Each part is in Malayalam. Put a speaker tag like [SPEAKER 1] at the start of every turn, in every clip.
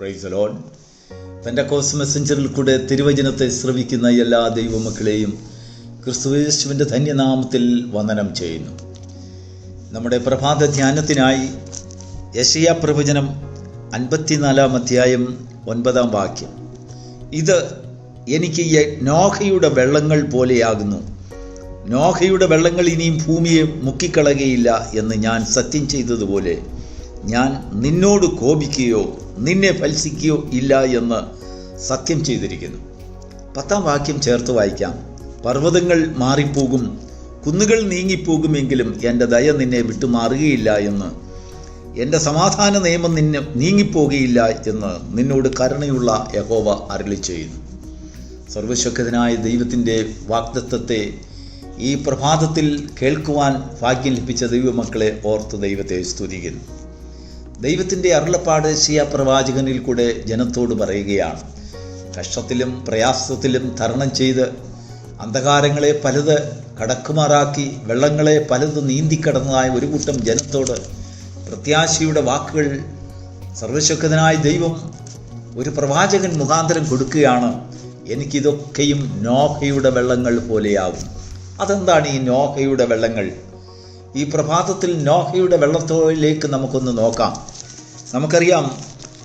[SPEAKER 1] പ്രൈസ് ലോൺ തന്റെ കോസ് മെസ്സഞ്ചറിൽ കൂടെ തിരുവചനത്തെ ശ്രവിക്കുന്ന എല്ലാ ദൈവമക്കളെയും ക്രിസ്തുവേശുവിന്റെ ധന്യനാമത്തിൽ വന്ദനം ചെയ്യുന്നു. നമ്മുടെ പ്രഭാത ധ്യാനത്തിനായി യശയ പ്രവചനം അൻപത്തിനാലാം അധ്യായം ഒൻപതാം വാക്യം. ഇത് എനിക്ക് നോഹയുടെ വെള്ളങ്ങൾ പോലെയാകുന്നു. നോഹയുടെ വെള്ളങ്ങൾ ഇനിയും ഭൂമിയെ മുക്കിക്കളകയില്ല എന്ന് ഞാൻ സത്യം ചെയ്തതുപോലെ ഞാൻ നിന്നോട് കോപിക്കുകയോ നിന്നെ ഫത്സിക്കുകയോ ഇല്ല എന്ന് സത്യം ചെയ്തിരിക്കുന്നു. പത്താം വാക്യം ചേർത്ത് വായിക്കാം. പർവതങ്ങൾ മാറിപ്പോകും കുന്നുകൾ നീങ്ങിപ്പോകുമെങ്കിലും എന്റെ ദയ നിന്നെ വിട്ടുമാറുകയില്ല എന്ന്. എന്റെ സമാധാന നിയമം നിന്നെ നീങ്ങിപ്പോകുകയില്ല എന്ന് നിന്നോട് കരുണയുള്ള യഹോവ അരളി ചെയ്യുന്നു. സർവശക്തനായ ദൈവത്തിന്റെ വാഗ്ദത്വത്തെ ഈ പ്രഭാതത്തിൽ കേൾക്കുവാൻ ഭാഗ്യം ലഭിച്ച ദൈവമക്കളെ ഓർത്ത് ദൈവത്തെ സ്തുതിക്കുന്നു. ദൈവത്തിന്റെ അരുളപ്പാട് ശിയ പ്രവാചകനിൽ കൂടെ ജനത്തോട് പറയുകയാണ്. കഷ്ടത്തിലും പ്രയാസത്തിലും തരണം ചെയ്ത് അന്ധകാരങ്ങളെ പലത് കടക്കുമാറാക്കി വെള്ളങ്ങളെ പലത് നീന്തിക്കടന്നതായ ഒരു കൂട്ടം ജനത്തോട് പ്രത്യാശയുടെ വാക്കുകൾ സർവശക്തനായ ദൈവം ഒരു പ്രവാചകൻ മുഖാന്തരം കൊടുക്കുകയാണ്. എനിക്കിതൊക്കെയും നോഹയുടെ വെള്ളങ്ങൾ പോലെയാകും അതെന്താണ് ഈ നോഹയുടെ വെള്ളങ്ങൾ? ഈ പ്രഭാതത്തിൽ നോഹയുടെ വെള്ളത്തോയിലേക്ക് നമുക്കൊന്ന് നോക്കാം. നമുക്കറിയാം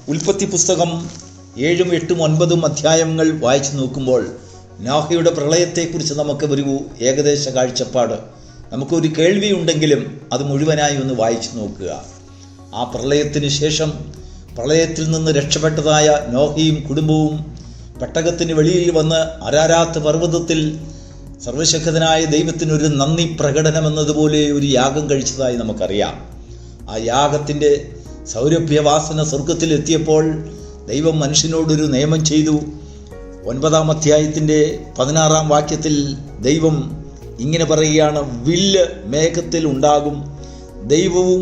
[SPEAKER 1] ഉൽപ്പത്തി പുസ്തകം ഏഴും എട്ടും ഒൻപതും അധ്യായങ്ങൾ വായിച്ചു നോക്കുമ്പോൾ നോഹയുടെ പ്രളയത്തെക്കുറിച്ച് നമുക്ക് ഒരു ഏകദേശ കാഴ്ചപ്പാട്. നമുക്കൊരു കേൾവിയുണ്ടെങ്കിലും അത് മുഴുവനായി ഒന്ന് വായിച്ചു നോക്കുക. ആ പ്രളയത്തിന് ശേഷം പ്രളയത്തിൽ നിന്ന് രക്ഷപ്പെട്ടതായ നോഹയും കുടുംബവും പെട്ടകത്തിന് വെളിയിൽ വന്ന് അരാരാത്ത് പർവതത്തിൽ സർവശക്തനായ ദൈവത്തിനൊരു നന്ദി പ്രകടനം എന്നതുപോലെ ഒരു യാഗം കഴിച്ചതായി നമുക്കറിയാം. ആ യാഗത്തിന്റെ സൗരഭ്യവാസന സ്വർഗത്തിലെത്തിയപ്പോൾ ദൈവം മനുഷ്യനോടൊരു നിയമം ചെയ്തു. ഒൻപതാം അധ്യായത്തിന്റെ പതിനാറാം വാക്യത്തിൽ ദൈവം ഇങ്ങനെ പറയുകയാണ് വില്ല് മേഘത്തിൽ ഉണ്ടാകും. ദൈവവും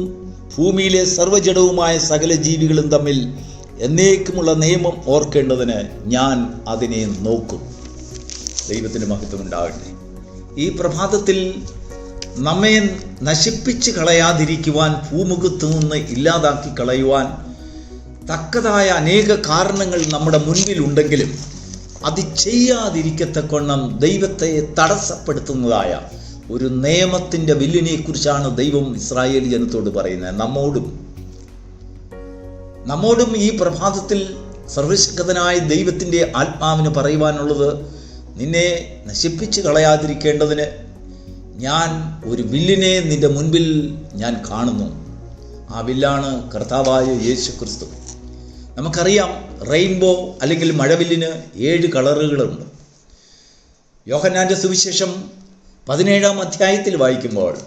[SPEAKER 1] ഭൂമിയിലെ സർവജടവുമായ സകല ജീവികളും തമ്മിൽ എന്നേക്കുമുള്ള നിയമം ഓർക്കേണ്ടതിന് ഞാൻ അതിനെ നോക്കും. ദൈവത്തിന്റെ മഹത്വം ഉണ്ടാകട്ടെ ഈ പ്രഭാതത്തിൽ നമ്മെ നശിപ്പിച്ച് കളയാതിരിക്കുവാൻ ഭൂമുഖത്ത് നിന്ന് ഇല്ലാതാക്കി കളയുവാൻ തക്കതായ അനേക കാരണങ്ങൾ നമ്മുടെ മുൻപിലുണ്ടെങ്കിലും അത് ചെയ്യാതിരിക്കത്തക്കൊണ്ണം ദൈവത്തെ തടസ്സപ്പെടുത്തുന്നതായ ഒരു നിയമത്തിന്റെ വില്ലിനെ കുറിച്ചാണ് ദൈവം ഇസ്രായേൽ ജനത്തോട് പറയുന്നത്. നമ്മോടും നമ്മോടും ഈ പ്രഭാതത്തിൽ സർവശക്തനായ ദൈവത്തിന്റെ ആത്മാവിന് പറയുവാനുള്ളത് നിന്നെ നശിപ്പിച്ച് കളയാതിരിക്കേണ്ടതിന് ഞാൻ ഒരു വില്ലിനെ നിന്റെ മുൻപിൽ ഞാൻ കാണുന്നു. ആ വില്ലാണ് കർത്താവായ യേശു ക്രിസ്തു നമുക്കറിയാം റെയിൻബോ അല്ലെങ്കിൽ മഴവില്ലിന് ഏഴ് കളറുകളുണ്ട്. യോഹന്നാന്റെ സുവിശേഷം പതിനേഴാം അധ്യായത്തിൽ വായിക്കുമ്പോൾ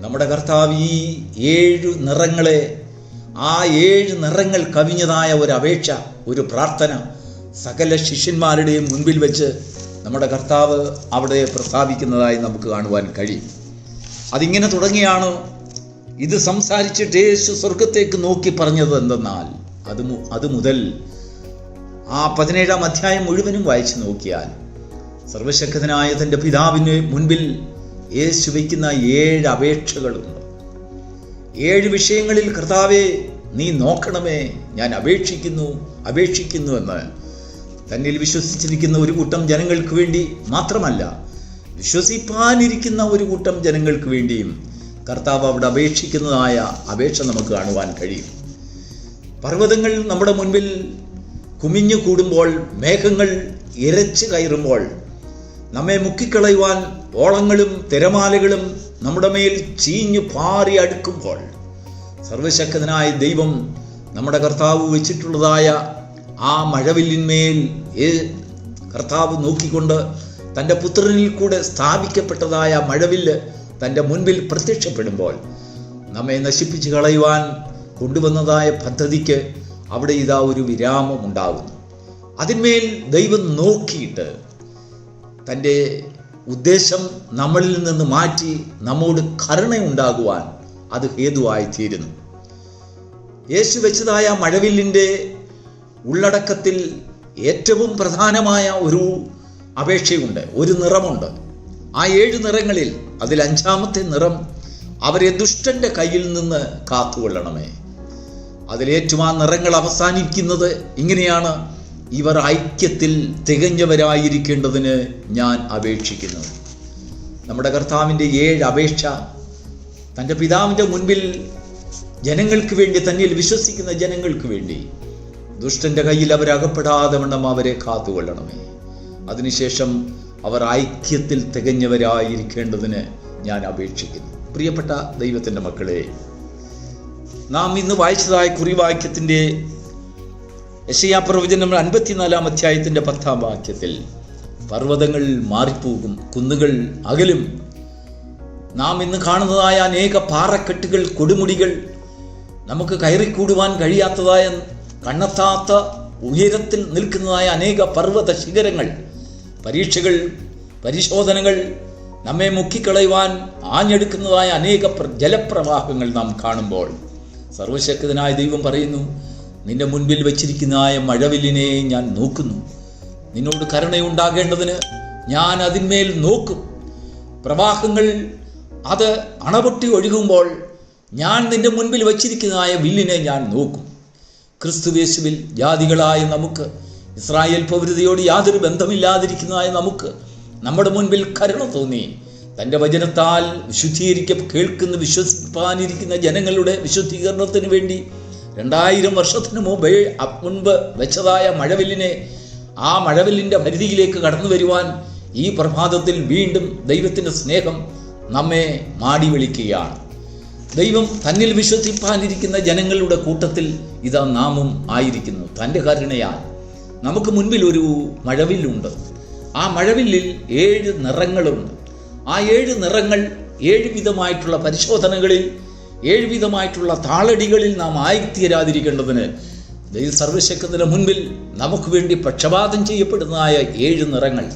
[SPEAKER 1] നമ്മുടെ കർത്താവ് ഈ ഏഴ് നിറങ്ങളെ ആ ഏഴ് നിറങ്ങൾ കവിഞ്ഞതായ ഒരു അപേക്ഷ ഒരു പ്രാർത്ഥന സകല ശിഷ്യന്മാരുടെയും മുൻപിൽ വെച്ച് നമ്മുടെ കർത്താവ് അവിടെ പ്രസ്താവിക്കുന്നതായി നമുക്ക് കാണുവാൻ കഴിയും. അതിങ്ങനെ തുടങ്ങിയാണ് ഇത് സംസാരിച്ചിട്ട് യേശു സ്വർഗത്തേക്ക് നോക്കി പറഞ്ഞത് എന്തെന്നാൽ അത് അത് മുതൽ ആ പതിനേഴാം അധ്യായം മുഴുവനും വായിച്ചു നോക്കിയാൽ സർവശക്തനായ തന്റെ പിതാവിന് മുൻപിൽ യേശു വയ്ക്കുന്ന ഏഴ് അപേക്ഷകളുണ്ട്. ഏഴ് വിഷയങ്ങളിൽ കർത്താവെ നീ നോക്കണമേ ഞാൻ അപേക്ഷിക്കുന്നു അപേക്ഷിക്കുന്നു എന്ന്. തന്നിൽ വിശ്വസിച്ചിരിക്കുന്ന ഒരു കൂട്ടം ജനങ്ങൾക്ക് വേണ്ടി മാത്രമല്ല വിശ്വസിപ്പാനിരിക്കുന്ന ഒരു കൂട്ടം ജനങ്ങൾക്ക് വേണ്ടിയും കർത്താവ് അവിടെ അപേക്ഷിക്കുന്നതായ അപേക്ഷ നമുക്ക് കാണുവാൻ കഴിയും. പർവതങ്ങൾ നമ്മുടെ മുൻപിൽ കുമിഞ്ഞു കൂടുമ്പോൾ മേഘങ്ങൾ ഇരച്ച് കയറുമ്പോൾ നമ്മെ മുക്കിക്കളയുവാൻ ഓളങ്ങളും തിരമാലകളും നമ്മുടെ മേൽ ചീഞ്ഞു പാറി അടുക്കുമ്പോൾ സർവശക്തനായ ദൈവം നമ്മുടെ കർത്താവ് വെച്ചിട്ടുള്ളതായ ആ മഴവില്ലിന്മേൽ കർത്താവ് നോക്കിക്കൊണ്ട് തന്റെ പുത്രനിൽ കൂടെ സ്ഥാപിക്കപ്പെട്ടതായ മഴവില്ല് തന്റെ മുൻപിൽ പ്രത്യക്ഷപ്പെടുമ്പോൾ നമ്മെ നശിപ്പിച്ച് കളയുവാൻ കൊണ്ടുവന്നതായ പദ്ധതിക്ക് അവിടെ ഇതാ ഒരു വിരാമം ഉണ്ടാകുന്നു അതിന്മേൽ ദൈവം നോക്കിയിട്ട് തന്റെ ഉദ്ദേശം നമ്മളിൽ നിന്ന് മാറ്റി നമ്മോട് കരുണയുണ്ടാകുവാൻ അത് ഹേതുവായി തീരുന്നു. യേശു വെച്ചതായ മഴവില്ലിന്റെ ഉള്ളടക്കത്തിൽ ഏറ്റവും പ്രധാനമായ ഒരു അപേക്ഷയുണ്ട് ഒരു നിറമുണ്ട്. ആ ഏഴ് നിറങ്ങളിൽ അതിൽ അഞ്ചാമത്തെ നിറം അവരെ ദുഷ്ടന്റെ കയ്യിൽ നിന്ന് കാത്തുകൊള്ളണമേ. അതിലേറ്റവും ആ നിറങ്ങൾ അവസാനിക്കുന്നത് ഇങ്ങനെയാണ്. ഇവർ ഐക്യത്തിൽ തികഞ്ഞവരായിരിക്കേണ്ടതിന് ഞാൻ അപേക്ഷിക്കുന്നു. നമ്മുടെ കർത്താവിന്റെ ഏഴ് അപേക്ഷ തന്റെ പിതാവിന്റെ മുൻപിൽ ജനങ്ങൾക്ക് വേണ്ടി തന്നിൽ വിശ്വസിക്കുന്ന ജനങ്ങൾക്ക് വേണ്ടി ദുഷ്ടന്റെ കയ്യിൽ അവരകപ്പെടാതെ വണ്ണം അവരെ കാത്തുകൊള്ളണമേ. അതിനുശേഷം അവർ ഐക്യത്തിൽ തികഞ്ഞവരായിരിക്കേണ്ടതിന് ഞാൻ അപേക്ഷിക്കുന്നു. പ്രിയപ്പെട്ട ദൈവത്തിന്റെ മക്കളെ നാം ഇന്ന് വായിച്ചതായ കുറിവാക്യത്തിന്റെ യശയാ പ്രവചനം അൻപത്തിനാലാം അധ്യായത്തിന്റെ പത്താം വാക്യത്തിൽ പർവതങ്ങൾ മാറിപ്പോകും കുന്നുകൾ അകലും. നാം ഇന്ന് കാണുന്നതായ അനേക പാറക്കെട്ടുകൾ കൊടുമുടികൾ നമുക്ക് കയറിക്കൂടുവാൻ കഴിയാത്തതായ കണ്ണെത്താത്ത ഉയരത്തിൽ നിൽക്കുന്നതായ അനേക പർവത ശിഖരങ്ങൾ പരീക്ഷകൾ പരിശോധനകൾ നമ്മെ മുക്കിക്കളയുവാൻ ആഞ്ഞെടുക്കുന്നതായ അനേക ജലപ്രവാഹങ്ങൾ നാം കാണുമ്പോൾ. സർവശക്തനായ ദൈവം പറയുന്നു നിന്റെ മുൻപിൽ വച്ചിരിക്കുന്നതായ മഴവില്ലിനെ ഞാൻ നോക്കുന്നു. നിന്നോട് കരുണയുണ്ടാകേണ്ടതിന് ഞാൻ അതിന്മേൽ നോക്കും. പ്രവാഹങ്ങൾ അത് അണപൊട്ടി ഒഴുകുമ്പോൾ ഞാൻ നിന്റെ മുൻപിൽ വച്ചിരിക്കുന്നതായ വില്ലിനെ ഞാൻ നോക്കും. ക്രിസ്തുവേശുവിൽ ജാതികളായ നമുക്ക് ഇസ്രായേൽ പൗരതയോട് യാതൊരു ബന്ധമില്ലാതിരിക്കുന്നതായ നമുക്ക് നമ്മുടെ മുൻപിൽ കരുണ തോന്നി. തന്റെ വചനത്താൽ വിശുദ്ധീകരിക്ക കേൾക്കുന്ന വിശ്വസിപ്പാനിരിക്കുന്ന ജനങ്ങളുടെ വിശുദ്ധീകരണത്തിന് വേണ്ടി രണ്ടായിരം വർഷത്തിന് മുമ്പേ മുൻപ് വെച്ചതായ മഴവില്ലിനെ ആ മഴവില്ലിന്റെ പരിധിയിലേക്ക് കടന്നു വരുവാൻ ഈ പ്രഭാതത്തിൽ വീണ്ടും ദൈവത്തിന്റെ സ്നേഹം നമ്മെ മാടി വിളിക്കുകയാണ് ദൈവം തന്നിൽ വിശ്വസിപ്പാനിരിക്കുന്ന ജനങ്ങളുടെ കൂട്ടത്തിൽ ഇതാ നാമും ആയിരിക്കുന്നു. തന്റെ കരുണയാൽ നമുക്ക് മുൻപിൽ ഒരു മഴവില്ലുണ്ട്. ആ മഴവില്ലിൽ ഏഴ് നിറങ്ങളുണ്ട്. ആ ഏഴ് നിറങ്ങൾ ഏഴ് വിധമായിട്ടുള്ള പരിശോധനകളിൽ ഏഴ് വിധമായിട്ടുള്ള താളടികളിൽ നാം ആയിത്തീരാതിരിക്കേണ്ടതിന് സർവശക്തത്തിന് മുൻപിൽ നമുക്ക് വേണ്ടി പക്ഷപാതം ചെയ്യപ്പെടുന്നതായ ഏഴ് നിറങ്ങൾ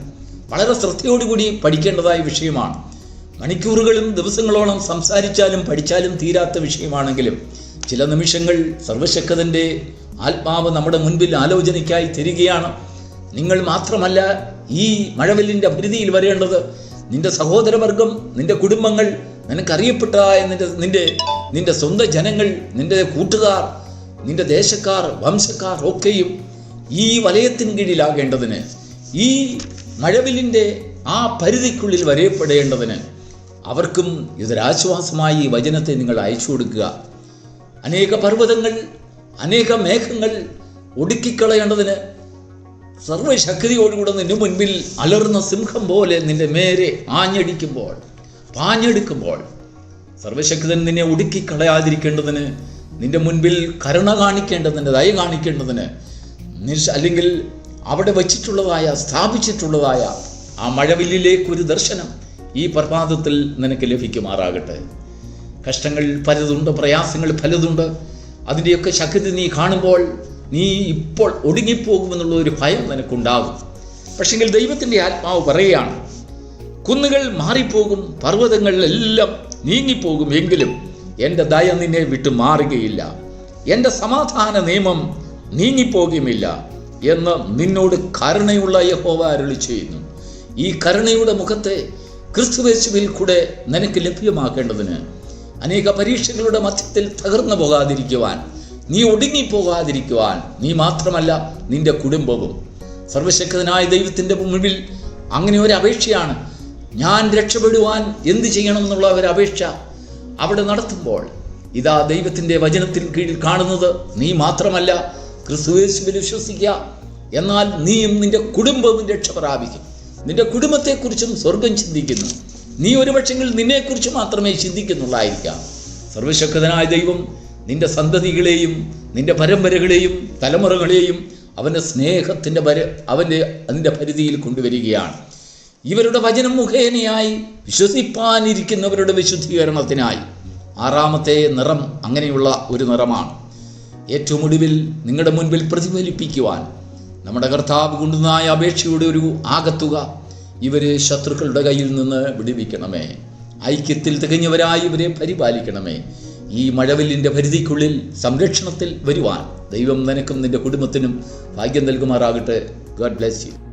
[SPEAKER 1] വളരെ ശ്രദ്ധയോടുകൂടി പഠിക്കേണ്ടതായ വിഷയമാണ്. മണിക്കൂറുകളും ദിവസങ്ങളോളം സംസാരിച്ചാലും പഠിച്ചാലും തീരാത്ത വിഷയമാണെങ്കിലും ചില നിമിഷങ്ങൾ സർവശക്തന്റെ ആത്മാവ് നമ്മുടെ മുൻപിൽ ആലോചനയ്ക്കായി തരികയാണ്. നിങ്ങൾ മാത്രമല്ല ഈ മഴവില്ലിന്റെ അഭിരുതിയിൽ വരേണ്ടത്. നിന്റെ സഹോദരവർഗം നിന്റെ കുടുംബങ്ങൾ നിനക്കറിയപ്പെട്ടതായ നിന്റെ നിന്റെ നിന്റെ സ്വന്തം ജനങ്ങൾ നിന്റെ കൂട്ടുകാർ നിന്റെ ദേശക്കാർ വംശക്കാർ ഒക്കെയും ഈ വലയത്തിന് കീഴിലാകേണ്ടതിന് ഈ മഴവില്ലിന്റെ ആ പരിധിക്കുള്ളിൽ വരയപ്പെടേണ്ടതിന് അവർക്കും ഇതൊരാശ്വാസമായി വചനത്തെ നിങ്ങൾ അയച്ചു കൊടുക്കുക. അനേക പർവതങ്ങൾ അനേക മേഘങ്ങൾ ഒടുക്കിക്കളയേണ്ടതിന് സർവശക്തിയോടുകൂടെ നിന്റെ മുൻപിൽ അലർന്ന സിംഹം പോലെ നിന്റെ മേരെ ആഞ്ഞടിക്കുമ്പോൾ പാഞ്ഞെടുക്കുമ്പോൾ സർവശക്തൻ നിന്നെ ഒടുക്കിക്കളയാതിരിക്കേണ്ടതിന് നിന്റെ മുൻപിൽ കരുണ കാണിക്കേണ്ടതിന് ദയ കാണിക്കേണ്ടതിന് നിഷ് അല്ലെങ്കിൽ അവിടെ വച്ചിട്ടുള്ളതായ സ്ഥാപിച്ചിട്ടുള്ളതായ ആ മഴവില്ലിലേക്കൊരു ദർശനം ഈ പ്രഭാതത്തിൽ നിനക്ക് ലഭിക്കുമാറാകട്ടെ. കഷ്ടങ്ങൾ പലതുണ്ട് പ്രയാസങ്ങൾ പലതുണ്ട്. അതിന്റെയൊക്കെ ശക്തി നീ കാണുമ്പോൾ നീ ഇപ്പോൾ ഒടുങ്ങിപ്പോകുമെന്നുള്ള ഒരു ഭയം നിനക്കുണ്ടാകും. പക്ഷെങ്കിൽ ദൈവത്തിന്റെ ആത്മാവ് പറയുകയാണ് കുന്നുകൾ മാറിപ്പോകും പർവതങ്ങളിലെല്ലാം നീങ്ങിപ്പോകും എങ്കിലും എന്റെ ദയ നിന്നെ വിട്ടു മാറുകയില്ല. എന്റെ സമാധാന നിയമം നീങ്ങിപ്പോകുമില്ല എന്ന് നിന്നോട് കരുണയുള്ള യഹോവ അരുളി ചെയ്യുന്നു. ഈ കരുണയുടെ മുഖത്തെ ക്രിസ്തുവേശുവിൽ കൂടെ നിനക്ക് ലഭ്യമാക്കേണ്ടതിന് അനേക പരീക്ഷകളുടെ മധ്യത്തിൽ തകർന്നു പോകാതിരിക്കുവാൻ നീ ഒടുങ്ങിപ്പോകാതിരിക്കുവാൻ നീ മാത്രമല്ല നിന്റെ കുടുംബവും. സർവശക്തനായ ദൈവത്തിന്റെ മുമ്പിൽ അങ്ങനെ ഒരു അപേക്ഷയാണ്. ഞാൻ രക്ഷപ്പെടുവാൻ എന്ത് ചെയ്യണം എന്നുള്ള ഒരു അപേക്ഷ അവിടെ നടത്തുമ്പോൾ ഇതാ ദൈവത്തിന്റെ വചനത്തിന് കീഴിൽ കാണുന്നത് നീ മാത്രമല്ല ക്രിസ്തുവേശുവിൽ വിശ്വസിക്കുക. എന്നാൽ നീയും നിന്റെ കുടുംബവും രക്ഷ പ്രാപിക്കും. നിന്റെ കുടുംബത്തെക്കുറിച്ചും സ്വർഗം ചിന്തിക്കുന്നു. നീ ഒരു പക്ഷെങ്കിൽ നിന്നെക്കുറിച്ച് മാത്രമേ ചിന്തിക്കുന്നുള്ളായിരിക്കാം. സർവശക്തനായ ദൈവം നിന്റെ സന്തതികളെയും നിന്റെ പരമ്പരകളെയും തലമുറകളെയും അവന്റെ സ്നേഹത്തിന്റെ പര അവന്റെ അതിന്റെ പരിധിയിൽ കൊണ്ടുവരികയാണ്. ഇവരുടെ വചനം മുഖേനയായി വിശ്വസിപ്പാനിരിക്കുന്നവരുടെ വിശുദ്ധീകരണത്തിനായി. ആറാമത്തെ നിറം അങ്ങനെയുള്ള ഒരു നിറമാണ്. ഏറ്റവും ഒടുവിൽ നിങ്ങളുടെ മുൻപിൽ പ്രതിഫലിപ്പിക്കുവാൻ നമ്മുടെ കർത്താവ് കൊണ്ടുവന്നായ അപേക്ഷയുടെ ഒരു ആകത്തുക ഇവരെ ശത്രുക്കളുടെ കയ്യിൽ നിന്ന് വിടുവിക്കണമേ. ഐക്യത്തിൽ തികഞ്ഞവരായി ഇവരെ പരിപാലിക്കണമേ. ഈ മഴവില്ലിന്റെ പരിധിക്കുള്ളിൽ സംരക്ഷണത്തിൽ വരുവാൻ ദൈവം നിനക്കും നിന്റെ കുടുംബത്തിനും ഭാഗ്യം നൽകുമാറാകട്ടെ. God bless you